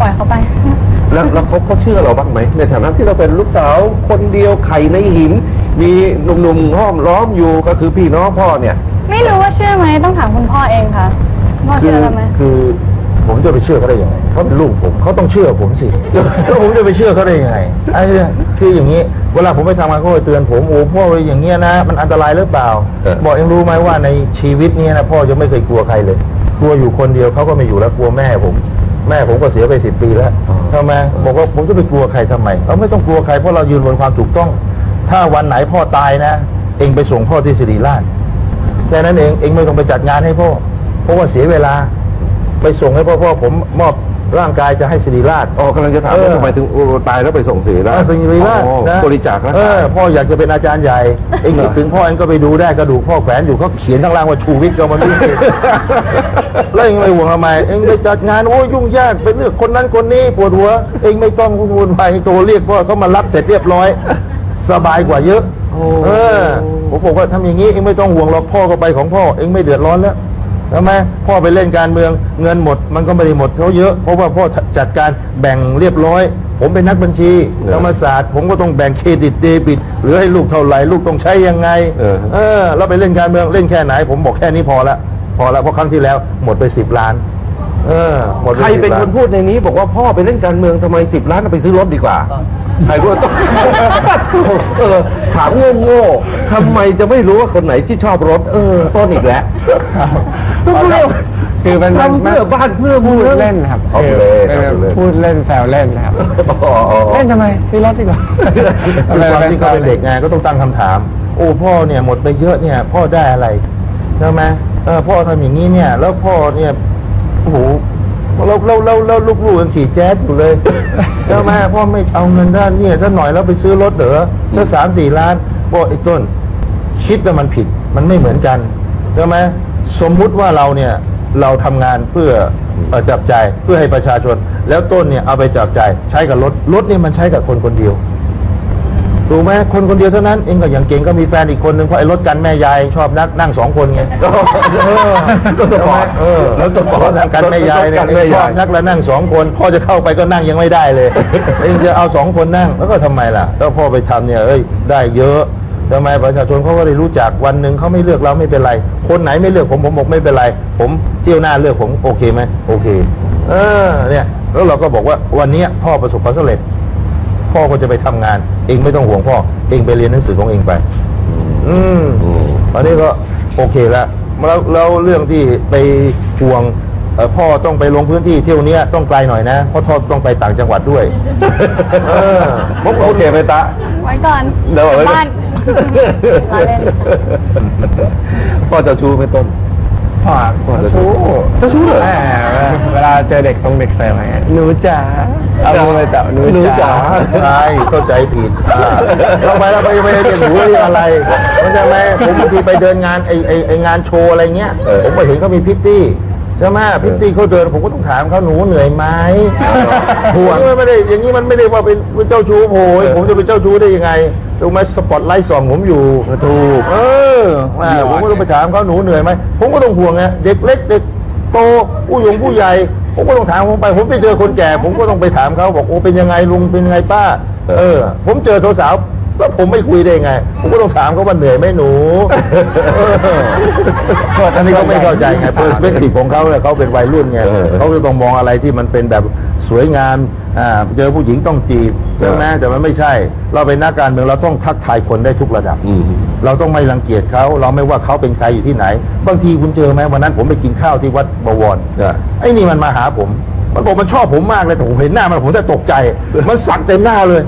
ปล่อยเขาไป แล้วแล้วเขาเขาเชื่อเราบ้างไหม ในฐานะที่เราเป็นลูกสาวคนเดียวไข่ในหิน มีหนุ่มๆห้อมล้อมอยู่ก็คือพี่น้องพ่อเนี่ย ไม่รู้ว่าเชื่อไหมต้องถามคุณพ่อเองค่ะพ่อคืเชื่อเราไหมคือผมจะไปเชื่อเขาได้ยังไงเขาเป็นลูกผมเขาต้องเชื่อผมสิแล้วผมจะไปเชื่อเขาได้ยังไงไอ้เนี่ยคืออย่างนี้ เวลาผมไปทำงานเขาจะเตือนผมโอ้พ่ออย่างเงี้ยนะ มันอันตรายหรือเปล่า เออ บอกเองรู้ไหมว่าในชีวิตเนี้นะพ่อจะไม่เคยกลัวใครเลย กลัวอยู่คนเดียวเขาก็ไม่อยู่แล้วกลัวแม่ผม แม่ผมก็เสียไปสิบปีแล้วทำไมบอกว่าผมจะไปกลัวใครทำไมเราไม่ต้องกลัวใครเพราะเรายืนบนความถูกต้อง ถ้าวันไหนพ่อตายนะ เองไปส่งพ่อที่สิริราชแค่นั้นเองเองไม่ต้องไปจัดงานให้พ่อเพราะว่าเสียเวลา ไปส่งให้พ่อพ่อผมมอบ ร่างกายจะให้สิริราช อ๋อกำลังจะถามเออว่าทำไมถึงโอ้ตายแล้วไปส่งเสียได้อ่าสิริราชอ๋อนะบริจาคร่างเอกายอพ่ออยากจะเป็นอาจารย์ใหญ่เองคิดถึงพ่อเองก็ไปดูได้กระดูกพ่อแขวนอยู่เขาเขียนข้างล่างว่าชูวิทย์ก็มาดูสิแล้วเองไม่ห่วงทำไมเองไปจัดงานโอ้ยยุ่งยากไปเลือกคนนั้นคนนี้ปวดหัว เองไม่ต้องวุ่นวายโทรเรียกพ่อเขามารับเสร็จเรียบร้อย สบายกว่าเยอะ เออผมบอกว่าทำอย่างนี้เองไม่ต้องห่วงหรอกพ่อก็ไปของพ่อเองไม่เดือดร้อนแล้ว ใช่ไหมพ่อไปเล่นการเมืองเงินหมด มันก็ไม่ได้หมดเขาเยอะเพราะว่าพ่อจัดการแบ่งเรียบร้อย ผมเป็นนักบัญชีธรรมศาสตร์ ผมก็ต้องแบ่งเครดิตเดบิตเหลือให้ลูกเท่าไหร่ลูกต้องใช้ยังไงเออเออเราไปเล่นการเมืองเล่นแค่ไหน ผมบอกแค่นี้พอละพอละเพราะครั้งที่แล้วหมดไปสิบล้านเออหมดไปใครเป็น10คล้านพูดในนี้บอกว่าพ่อไปเล่นการเมืองทำไมสิบล้านเอาไปซื้อรถดีกว่า ใครพูดต้อง เออถามโง่ๆทำไมจะไม่รู้ว่าคนไหนที่ชอบรถ เออ ต้นอีกแล้วต้องเร็วคือมันทำเพื่อบ้านเพื่อพูเมืดอง เล่นครับเอาคือเลยเป็นเอาเลย พูดเล่นแซวเล่นนะครับ อ๋ออ๋อเล่นทำไมซื้อรถดีกว่าด้วยความที่เขาเป็นเด็กไงก็ต้องตั้งคำถาม โอ้พ่อเนี่ยหมดไปเยอะเนี่ย พ่อได้อะไรใช่ไหมเออพ่อทำอย่างนี้เนี่ย แล้วพ่อเนี่ยโอ้โห เราเราเราเราลูกๆยังขี่แจ๊สอยู่เลยใช่ไหมพ่อไม่เอาเงินด้านเนี่ยถ้าหน่อยแล้วไปซื้อรถเหรอถ้าสามสี่ล้านพ่อไอ้ต้น คิดว่ามันผิดมันไม่เหมือนกันใช่ไหมสมมุติว่าเราเนี่ยเราทำงานเพื่อเอ่อจับจ่ายเพื่อให้ประชาชน แล้วต้นเนี่ยเอาไปจับจ่ายใช้กับรถรถเนี่ยมันใช้กับคนคนเดียว ถูกไหมคนคนเดียวเท่านั้นเองก็อย่างเก่งก็มีแฟนอีกคนหนึ่งเพราะไอ้รถกันแม่ยายชอบนักนั่งสองคนไงก็ก็สปอร์ตเออแล้วสปอร์ตรถกันแม่ยายเนี่ยกันแม่ชยาอยบนักแล้วนั่งสองคน พ่อจะเข้าไปก็นั่งยังไม่ได้เลยเองจะเอาสองคนนั่งแล้วก็ทำไมล่ะแล้วพ่อไปทำเนี่ยเอ้ยได้เยอะทำไมประชาชนเขาก็ได้รู้จักวันหนึ่งเขาไม่เลือกเราไม่เป็นไร คนไหนไม่เลือกผมผมบอกไม่เป็นไร ผมเที่ยวหน้าเลือกผมโอเคไหมโอเค เออเนี่ยแล้วเราก็บอกว่าวันเนี้ยพ่อประสบความสำเร็จ พ่อก็จะไปทำงาน เองไม่ต้องห่วงพ่อ เองไปเรียนหนังสือของเองไป อืมอืมตอนนี้ก็โอเคแล้วแล้วแล้วเรื่องที่ไปห่วงเอ่อพ่อต้องไปลงพื้นที่เที่ยวเนี้ยต้องไกลหน่อยนะเพราะพ่อต้องไปต่างจังหวัดด้วยเออผมโอเคไหมตาไว้ก่อนเดี๋ยวกเอาลับไว้บ้านรอเล่นพ่อเจะชูไหม่ต้นพ่อพ่อจะชู้ เจ้าชู้เหรอแหมเวลาเจอเด็กตรงเด็กเสิร์ฟอะไรเงี้ยหนูจ๋าเอามือไปจับหนูหนูจ๋าจ๋าใช่เข้าใจผิดอ่าเราไปเราไปไม่ได้เรียนรู้เรื่องอะไรเข้าใจไหมผมบางทีไปเดินงานไอไอไองานโชว์อะไรเงี้ยเออผมไปเห็นเขามีพิตตี้ใช่ไหมพิตตี้เขาเดินผมก็ต้องถามเขาหนูเหนื่อยไหมห่วงไม่ได้อย่างนี้มันไม่ได้ว่าเป็นเป็นเจ้าชู้โผยผมจะเป็นเจ้าชู้ได้ยังไงถูกไหมสปอตไลท์ส่องผมอยู่ถูกเอออ่าผมก็ต้องไปถามเขาหนูเหนื่อยไหมผมก็ต้องห่วงไงเด็กเล็กเด็ก โต ผู้หยงผู้ใหญ่ผมก็ต้องถามผมไป ผมไปเจอคนแก่ ผมก็ต้องไปถามเขาบอกโอ้เป็นยังไงลุงเป็นยังไงป้า เออ ผมเจอสาวๆแล้วผมไม่คุยได้ไง ผมก็ต้องถามเขาว่าเหนื่อยไหมหนูเอออันนี้เขาไม่เข้าใจไงเปอร์สเปกทีฟของเขาเนี่ยเขาเป็นวัยรุ่นไงเออเขาจะต้องมองอะไรที่มันเป็นแบบ สวยงามอ่าเจอผู้หญิงต้องจีบใช่ไหมแต่มันไม่ใช่ เราเป็นนักการเมืองเราต้องทักทายคนได้ทุกระดับอืมเราต้องไม่รังเกียจเขาเราไม่ว่าเขาเป็นใครอยู่ที่ไหน บางทีคุณเจอไหมวันนั้นผมไปกินข้าวที่วัดบวรอะไอ้นี่มันมาหาผม มันบอกมันชอบผมมากเลยแต่ผมเห็นหน้ามันผมจะตกใจ มันสักเต็มหน้าเลย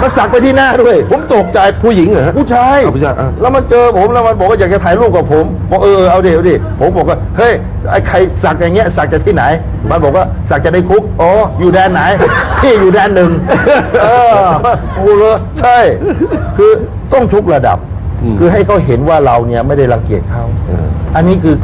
มันสักไปที่หน้าด้วย ผมตกใจผู้หญิงเหรอผู้ชายเอาผู้ชายอะแล้วมันเจอผมแล้วมันบอกว่าอยากจะถ่ายรูปกับผมบอกเออเอาดิเอาดิผมบอกว่าเฮ้ยไอ้ใครสักอย่างเงี้ยสักจากที่ไหน มันบอกว่าสักจากในคุกอ๋ออยู่แดนไหนพี่อยู่แดนหนึ่งเออโอ้เลยใช่คือต้องทุกระดับอืมคือให้เขาเห็นว่าเราเนี่ยไม่ได้รังเกียจเขาเอออันนี้คือ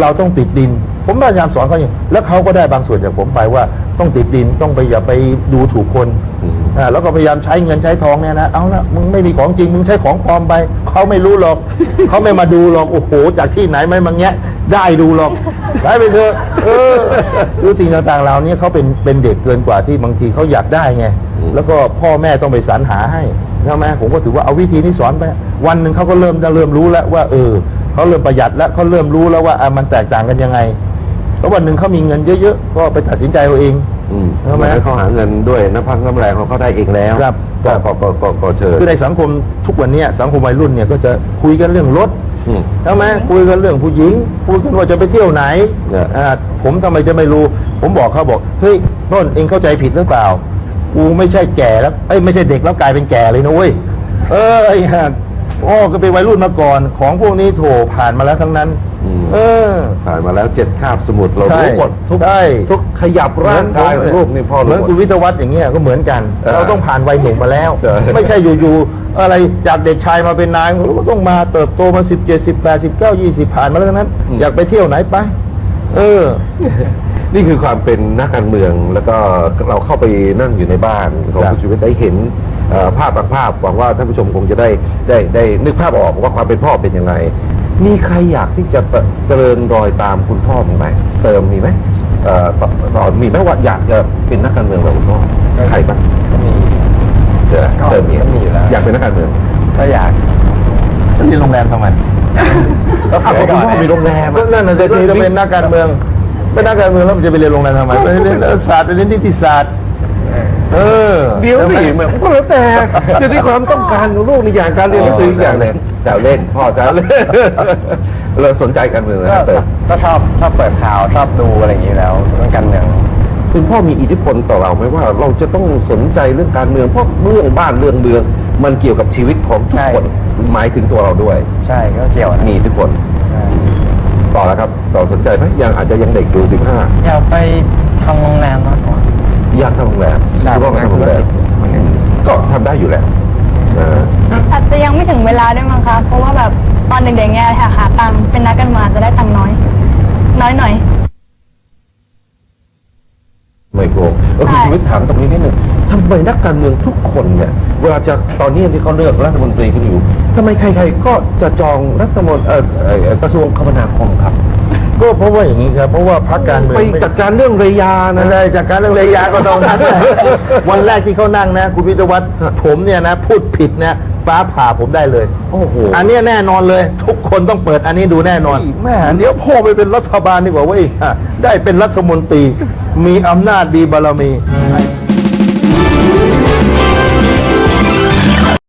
เราต้องติดดิน ผมพยายามสอนเขาอย่างแล้วเขาก็ได้บางส่วนจากผมไปว่าต้องติดดินต้องไปอย่าไปดูถูกคนอืมอ่าแล้วก็พยายามใช้เงินใช้ทองเนี่ยนะเอาละมึงไม่มีของจริงมึงใช้ของปลอมไปเขาไม่รู้หรอกเขาไม่มาดูหรอกโอ้โหจากที่ไหนไม่มาแงะได้ดูหรอกใช้ไปเถอะเออคือสิ่งต่างๆเหล่านี้เขาเป็นเป็นเด็กเกินกว่าที่บางทีเขาอยากได้ไงอืมแล้วก็พ่อแม่ต้องไปสรรหาให้ใช่ไหมผมก็ถือว่าเอาวิธีนี้สอนไปวันหนึ่งเขาก็เริ่มจะเริ่มรู้แล้วว่า เออเขาเริ่มประหยัดแล้วเขาเริ่มรู้แล้วว่าอะมันแตกต่างกันยังไง แล้ววันหนึ่งเขามีเงินเยอะๆก็ไปตัดสินใจเอาเอง อืมทำไมให้เขาหาเงินด้วยน้ำพักน้ำแรงของเขาได้เองแล้วครับ ก็ก็ก็ก็ก็เชิญคือในสังคมทุกวันเนี้ยสังคมวัยรุ่นเนี่ยก็จะคุยกันเรื่องรถอืม ใช่ไหมคุยกันเรื่องผู้หญิงคุยกันว่าจะไปเที่ยวไหนเนี่ย อ่าผมทำไมจะไม่รู้ ผมบอกเขาบอกเฮ้ยต้นเองเข้าใจผิดหรือเปล่ากูไม่ใช่แก่แล้วเอ้ยไม่ใช่เด็กแล้วกลายเป็นแก่เลยนะเว้ยเออไอ้ห่า พ่อก็เป็นวัยรุ่นมาก่อน ของพวกนี้โถผ่านมาแล้วทั้งนั้น อืมเออ ผ่านมาแล้วเจ็ดคาบสมุดเราใช่รู้หมดทุกใช่ ทุกขยับร่างกายของลูกนี่พ่อเหมืรู้อนหมคุณดวิทยาวัฒน์อย่างเงี้ยก็เหมือนกัน เออเราต้องผ่านวัยหนุ่มมาแล้ว ใช่ ไม่ใช่อยู่ๆอะไรจากเด็กชายมาเป็นนายเราก็ต้องมาเติบโตมาสิบเจ็ดสิบแปดสิบเก้ายี่สิบผ่านมาแล้วทั้งนั้น อยากไปเที่ยวไหนไป เออ นี่คือความเป็นนักการเมืองแล้วก็เราเข้าไปนั่งอยู่ในบ้านของครับคุณชีวิตได้เห็นเอ่อ ภาพบางภาพหวังว่าท่านผู้ชมคงจะได้ได้ได้นึกภาพออกว่าความเป็นพ่อเป็นยังไง มีใครอยากที่จะเจริญรอยตามคุณพ่อมั้างไหมเติมมีไหมเอ่อต่อต่อมีไหมว่าอยากจะเป็นนักการเมืองแบบคุณพ่อใครบ้างก็มีเจอเติมมีก็มีอยู่แล้วอยากเป็นนักการเมืองก็อยากจะเรียนโรงแรมทำไมแล้วคุณพ่อมีโรงแรมก็นั่นน่ะจะจะเป็นนักการเมืองเป็นนักการเมืองแล้วมันจะไปเรียนโรงแรมทำไมไปเรียนรัฐศาสตร์ไปเรียนนิติศาสตร์ เออเดี๋ยวสิใช่ไหมมันก็แล้วแต่เดี๋ยวนี้ความต้องการของลูกในอย่างการเรียนหนังสืออีกอย่างหนึ่งแซวเล่นพ่อแซวเล่นเราสนใจการเมืองนะก็เติมก็ชอบชอบเปิดข่าวชอบดูอะไรอย่างนี้แล้วเรื่องการเมืองคุณพ่อมีอิทธิพลต่อเราไหมว่าเราจะต้องสนใจเรื่องการเมืองเพราะเรื่องบ้านเรื่องเมือง มันเกี่ยวกับชีวิตของทุกใช่คนหมายถึงตัวเราด้วย ใช่ก็เกี่ยวนะมีอิทธิพลใช่ต่อแล้วครับ ต่อสนใจไหมยังอาจจะยังเด็กอยู่สิบห้าอยากไปทำโรงแรมมากกว่า อยากทำโรงแรมอยากคุณพ่อก็ทำโรงแรมเหมือนกันก็ทำได้อยู่แล้วนะ อาจจะยังไม่ถึงเวลาด้วยมั้งคะ เพราะว่าแบบตอนเด็กๆเนี่ยหาหาตังค์เป็นนักกันมาจะได้ตังค์น้อย น้อยหน่อย ไม่โกงเออคุณใช่ ชีวิตถามตรงนี้นิดหนึ่งทำไมนักการเมืองทุกคนเนี่ย เวลาจะตอนนี้ที่เขาเลือกรัฐมนตรีกันอยู่ทำไมใครๆก็จะจองรัฐมนตรีเอ่อเอ่อกระทรวงคมนาคมครับ ก็เพราะว่าอย่างนี้ครับเพราะว่าพรรคการเมืองไปม่จัดการเรื่องเรยานั่นะนเลยจากการเรื่องระยะก็ตรงนั้นแหละวันแรกที่เขานั่งนะ คุณวิทยาวัฒน์ผมเนี่ยนะ พูดผิดนะฟ้าผ่าผมได้เลยโอ้โหอันเนี้ยแน่นอนเลย ทุกคนต้องเปิดอันนี้ดูแน่นอนแม่เดี๋ยวพ่อไปเป็นรัฐบาลดีกว่าเว้ยได้เป็นรัฐมนตรีมีอำนาจดีบารมี